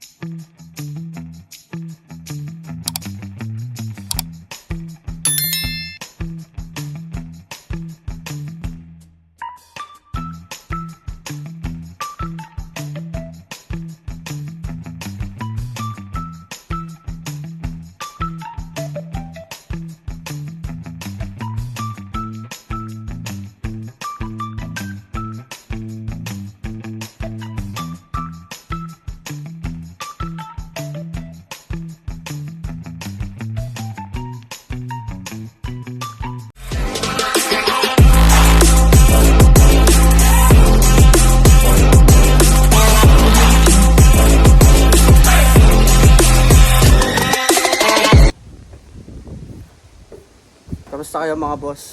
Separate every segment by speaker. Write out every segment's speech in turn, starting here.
Speaker 1: Mm-hmm. Kamusta kayo mga boss?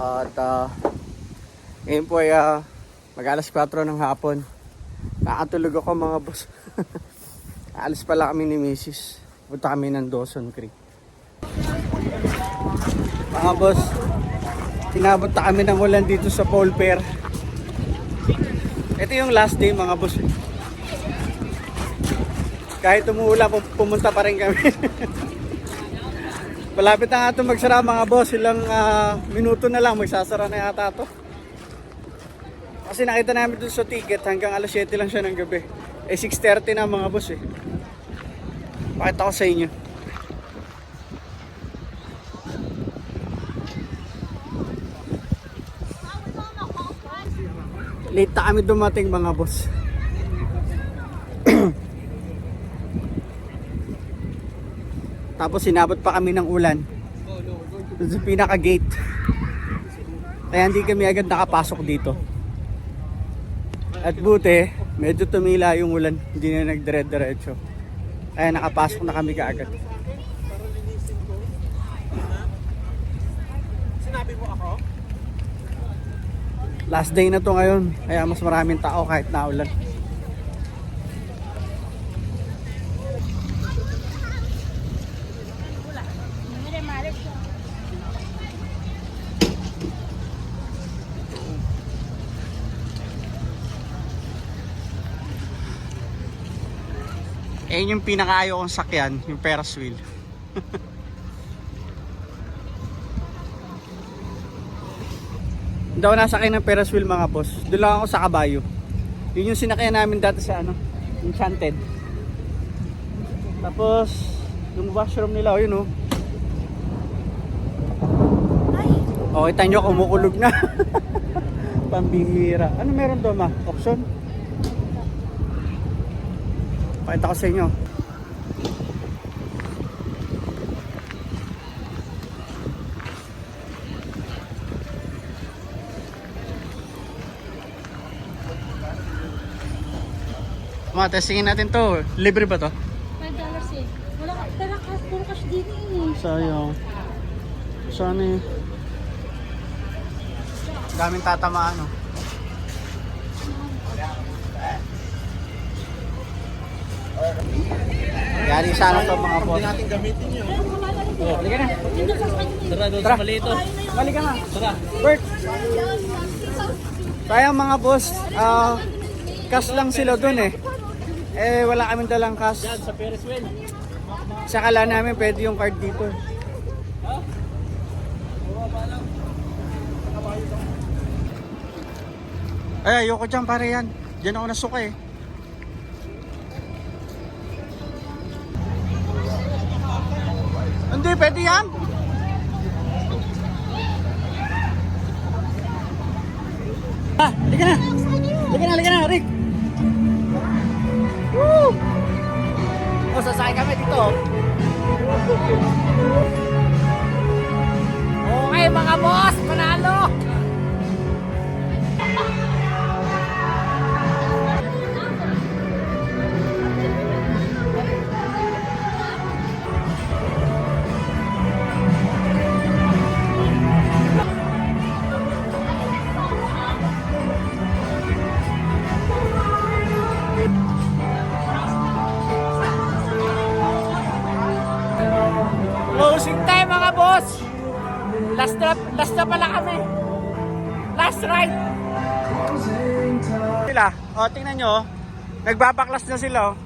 Speaker 1: At ah, ngayon po ay ah, mag alas 4 ng hapon. Nakatulog ako mga boss. Alis pala kami ni Mrs. Punta kami ng Dawson Creek. Mga boss, tinabot na kami ng ulan dito sa Paul Fair. Ito yung last day mga boss. Kahit umuulan, pum- pumunta pa rin kami. Malapit na nga ito magsara mga boss. Ilang ah, minuto na lang magsasara na yata ito. Kasi nakita namin dun sa ticket hanggang alas 7 lang siya ng gabi. Eh 6.30 na mga boss eh. Pakita ko sa inyo. Late na kami dumating mga boss. Tapos sinabot pa kami ng ulan. Sa pinaka gate. Kaya hindi kami agad nakapasok dito. At buti, medyo tumila yung ulan. Hindi na nagdire-diretso. Kaya nakapasok na kami kaagad.
Speaker 2: Sinabi mo ako?
Speaker 1: Last day na to ngayon. Kaya mas maraming tao kahit naulan. Eh yung pinakaayaw kong sakyan, yung Ferris wheel. Ako nasakay ng Ferris wheel mga boss. Doon lang ako sa kabayo. Yun yung sinakyan namin dati sa ano, Enchanted. Tapos, yung washroom nila, oh, yun oh. Oh, kita nyo, kumukulog na. Pambihira. Ano meron doon ma? Option? Pakita ko sa inyo. Ma, testingin natin to. Libre ba to?
Speaker 3: $5 eh. Wala ka, tara cash, puro cash din eh.
Speaker 1: Sayang. Sana eh. Daming tatamaan oh. Yari sana to mga boss.
Speaker 2: Hindi natin gamitin yun.
Speaker 1: Oh, halika na.
Speaker 2: Tara doon sa malito.
Speaker 1: Halika na.
Speaker 2: Tara.
Speaker 1: Bert. Sayang mga boss. Ah, cash lang sila dun eh. Eh, wala kaming dalang cash.
Speaker 2: Yan, sa Ferris wheel.
Speaker 1: Sa kala namin pwede yung card dito. Ay, ayoko dyan pare yan. Diyan ako nasuka eh. Hindi, pwede yan. Ah, halika na. Halika na, halika na, Rick. Woo! O, sasakay kami dito.
Speaker 3: Okay mga boss, panalo! Last na, last na pala kami. Last ride.
Speaker 1: Sila, o tingnan nyo, Nagbabaklas na sila oh.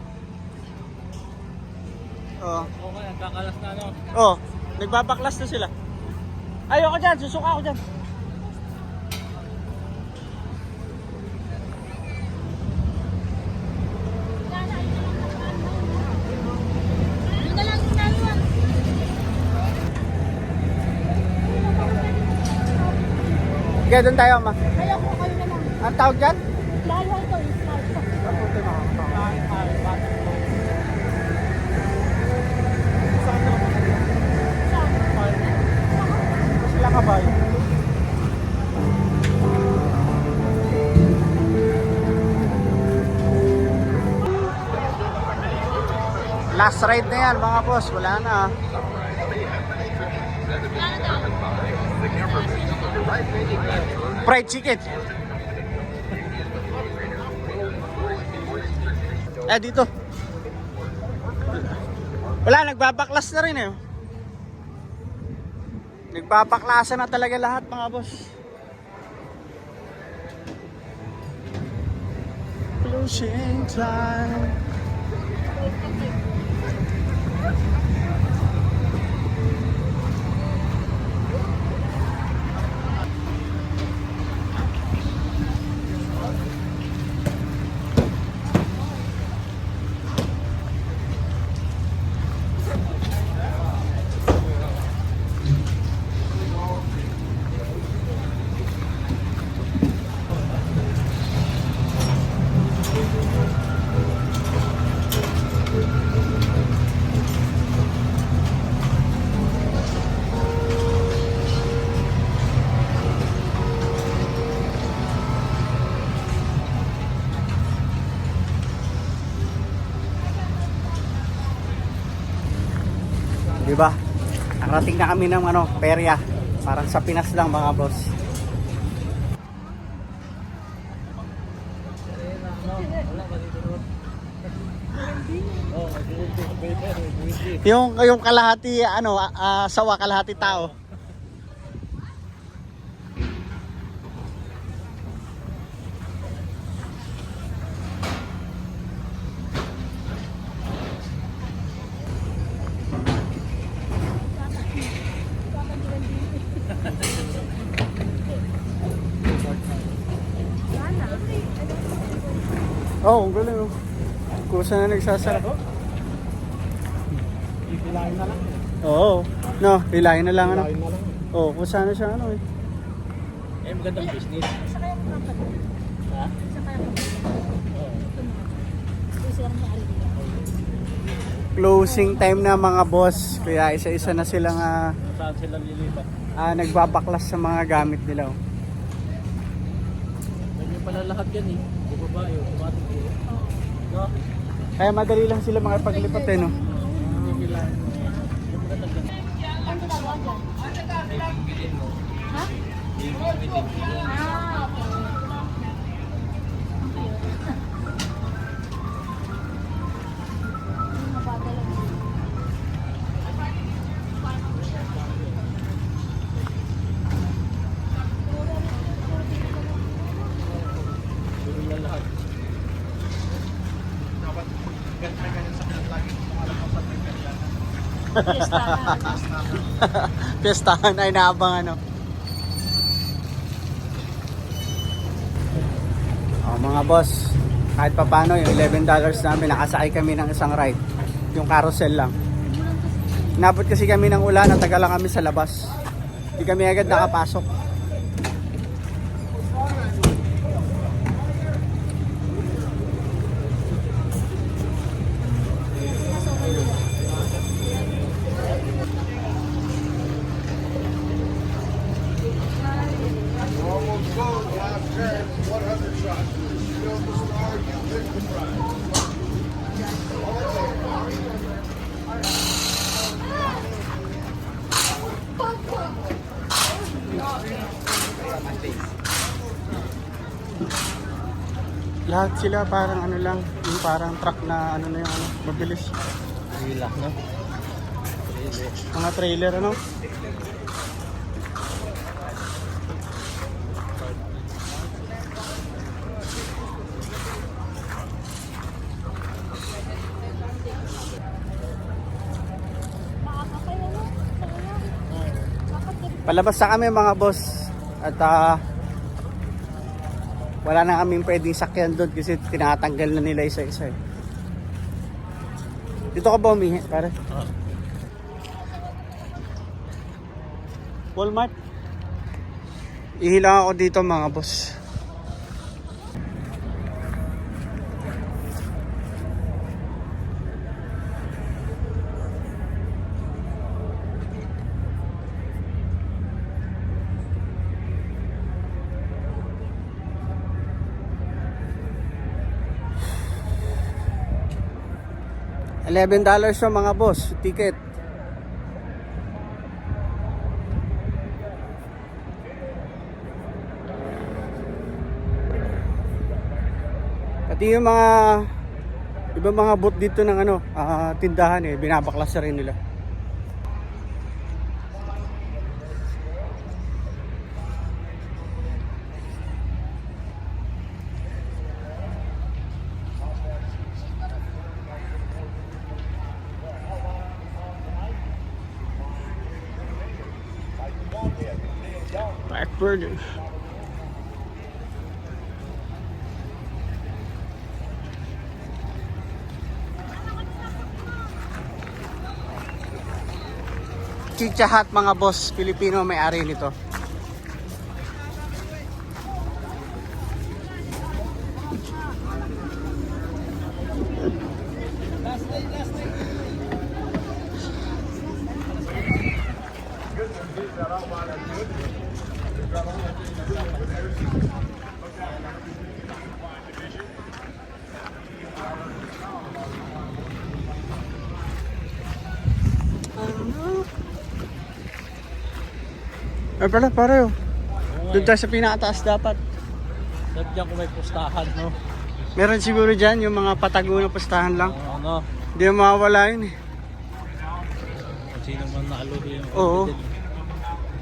Speaker 1: Oh.
Speaker 2: Okay, ang kakalas na ano.
Speaker 1: Oh, nagbabaklas na sila. Ayoko dyan, susuka ako dyan.
Speaker 4: Yun na lang yung dalawa.
Speaker 1: Sige, doon tayo, ma.
Speaker 4: Ayoko kayo na lang.
Speaker 1: Ang tawag dyan?
Speaker 4: Lalo ito, smart.
Speaker 1: Sila kabayo. Last ride na yan mga boss, wala na. Fried chicken. Eh dito. Wala, nagbabaklas na rin eh. Nagbabaklasan na talaga lahat mga boss. Closing time. Di ba? Narating na kami ng ano, perya. Parang sa Pinas lang mga boss. Yung yung kalahati ano, ah, sawa kalahati tao. Oh, ang galing oh. Kusa na nagsasara.
Speaker 2: Ipilahin na lang.
Speaker 1: Oo. No, hilahin na lang ano.
Speaker 2: Na lang.
Speaker 1: Oo, kung sana siya ano eh.
Speaker 2: Eh, magandang business.
Speaker 4: Isa kaya kapatid.
Speaker 2: Ha?
Speaker 4: Isa kaya dito.
Speaker 1: Closing time na mga boss. Kaya isa-isa na silang ah,
Speaker 2: Saan sila lilipat?
Speaker 1: ah, nagbabaklas sa mga gamit nila. oh.
Speaker 2: Pala lahat yan eh. Yung automatic eh. No?
Speaker 1: Kaya madali lang sila makipaglipat eh no.
Speaker 2: Magandang ganyan.
Speaker 4: Ano ginagawa dyan? Ha?
Speaker 1: Pestahan ay naabang ano. Oh, mga boss, kahit pa paano yung 11 dollars namin, nakasakay kami ng isang ride. Yung carousel lang. Nabot kasi kami ng ulan, natagal lang kami sa labas. Hindi kami agad nakapasok. Lahat sila parang ano lang, yung parang truck na ano na yung ano, mabilis.
Speaker 2: Relax no?
Speaker 1: Mga trailer ano. Palabas na kami mga boss. At ah, wala na kaming pwedeng sakyan doon kasi tinatanggal na nila isa-isa eh. Dito ka ba umihi, pare? Walmart. Ihilang ako dito mga boss. Eleven dollars yung mga boss, ticket. Pati yung mga iba mga booth dito ng ano, ah, tindahan eh, binabaklas na rin nila. Blackbird. Chicha Hut mga boss, Pilipino may-ari nito. Ay pala, pare oh. Doon tayo sa pinakataas dapat.
Speaker 2: Sadyan kung may pustahan, no?
Speaker 1: Meron siguro dyan yung mga patago na pustahan lang.
Speaker 2: Ano, ano?
Speaker 1: Hindi na mawawala yun eh.
Speaker 2: Sino man naaluli yung
Speaker 1: Oo.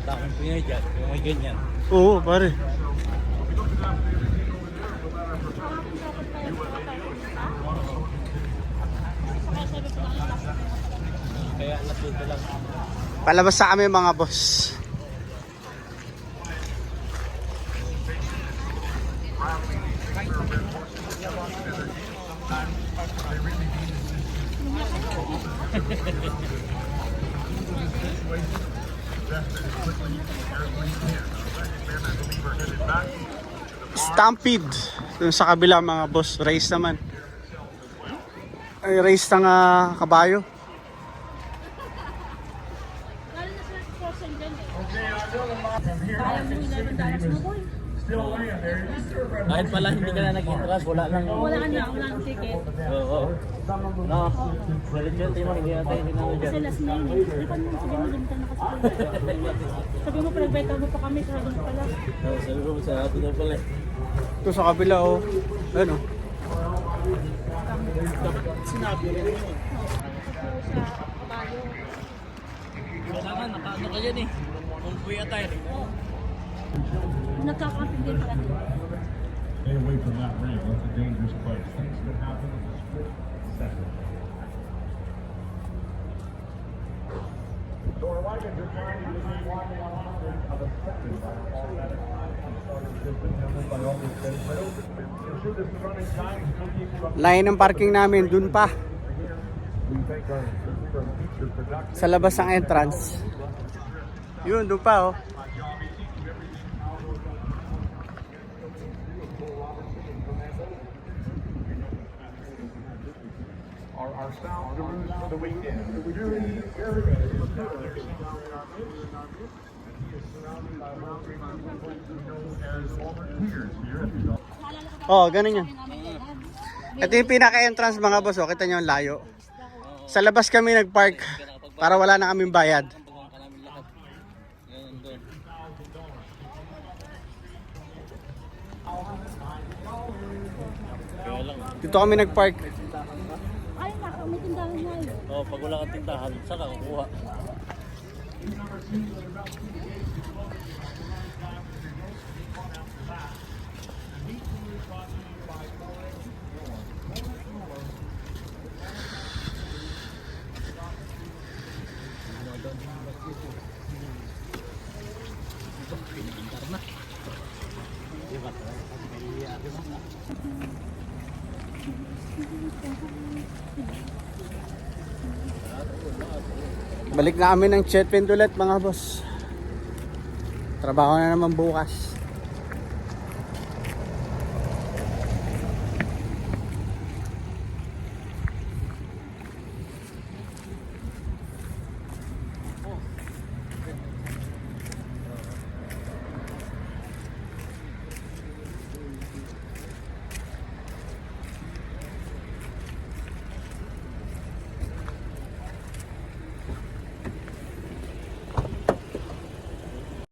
Speaker 2: Sa akin pinay dyan, yung may ganyan.
Speaker 1: Oo, pare. Palabas sa kami mga boss. Stampede. Dun sa kabila mga boss. Race naman. Ay, race ng ah, kabayo.
Speaker 4: Lalo na sa person dyan eh. Ayaw mo 11 dollars mo boy.
Speaker 2: Kahit pala hindi ka na nag-interest, wala nang...
Speaker 4: Wala ka na, wala kang ticket.
Speaker 2: Oo. No. Religion, tayo mo, hindi na tayo tinalo
Speaker 4: Kasi
Speaker 2: dyan.
Speaker 4: last na yun eh. Di ba naman sabi mo, limitan na kasi. Sabi mo, pinagbenta mo pa kami, sabi mo pala.
Speaker 2: Oo, Sabi ko sa atin na pala. eh.
Speaker 1: Ito sa kabila oh. Ano?
Speaker 2: Sinabi rin mo.
Speaker 4: Sa kabayo.
Speaker 2: Kailangan, nakaano ka dyan eh. Kung kuya tayo.
Speaker 4: Nagkakamping din pala dito.
Speaker 5: Stay away from that ring. That's a dangerous place. Things can happen in a split second. So our are trying to be walking on of a second by all that by all these things. But I'm sure this running time will keep up.
Speaker 1: Ng parking namin, dun pa. Sa labas ng entrance. Yun, dun pa oh.
Speaker 5: Our, our sound the weekend. Yuri, Eric, surrounded by mountains and what we know as volunteers here at the
Speaker 1: Oh, ganun yun. Ito yung pinaka-entrance mga boss, oh. kita nyo ang layo. Sa labas kami nag-park para wala na kaming bayad. Dito kami nag-park.
Speaker 2: Oh, pag wala kang tindahan, saka kukuha.
Speaker 1: Balik na kami ng Chetwind ulit mga boss. Trabaho na naman bukas.